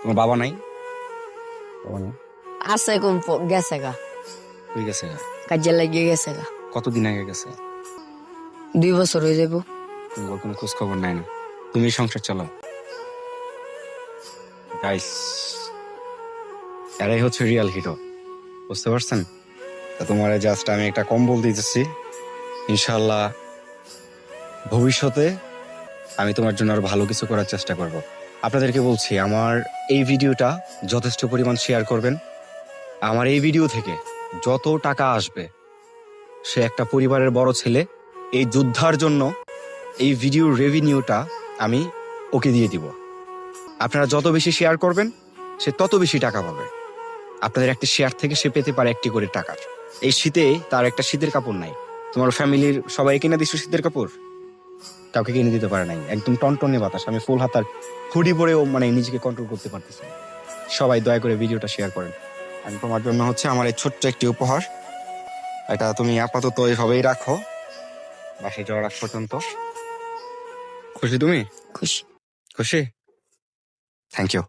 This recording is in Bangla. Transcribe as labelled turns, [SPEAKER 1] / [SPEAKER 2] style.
[SPEAKER 1] তোমার বাবা নাই? বাবা নাই?
[SPEAKER 2] আছে কোন গেছে গা।
[SPEAKER 1] হয়ে গেছে গা?
[SPEAKER 2] কাজে লাগিয়ে গেছে গা।
[SPEAKER 1] কতদিন আগে গেছে?
[SPEAKER 2] দুই বছর হয়ে যাব।
[SPEAKER 1] তোমার কোনো খোঁজ খবর নাই না? তুমি সংসার চালাও। গাইস এরাই হচ্ছে রিয়াল হিরো বুঝতে পারছেন? তা তোমার জাস্ট আমি একটা কম্বল দিতেছি। ইনশাল্লাহ ভবিষ্যতে আমি তোমার জন্য আরও ভালো কিছু করার চেষ্টা করব। আপনাদেরকে বলছি আমার এই ভিডিওটা যথেষ্ট পরিমাণ শেয়ার করবেন। আমার এই ভিডিও থেকে যত টাকা আসবে, সে একটা পরিবারের বড় ছেলে, এই যুদ্ধার জন্য এই ভিডিওর রেভিনিউটা আমি ওকে দিয়ে দিব। আপনারা যত বেশি শেয়ার করবেন, সে তত বেশি টাকা পাবে। আপনাদের একটি শেয়ার থেকে সে পেতে পারে একটি করে টাকার। এই শীতে তার একটা শীতের কাপড় নাই। তোমার ফ্যামিলির সবাই কিনে দিচ্ছ শীতের কাপড়? কাউকে কিনে দিতে পারে নাই। একদম টনটনে বাতাস। আমি ফুল হাতার হুডি পরেও মানে নিজেকে কন্ট্রোল করতে পারতেছি সবাই দয়া করে ভিডিওটা শেয়ার করেন। আমি তোমার জন্য হচ্ছে আমার এই ছোট্ট একটি উপহার। এটা তুমি আপাতত এইভাবেই রাখো। বাসে যাওয়ার আগ পর্যন্ত। খুশি তুমি?
[SPEAKER 2] খুশি।
[SPEAKER 1] খুশি? Thank you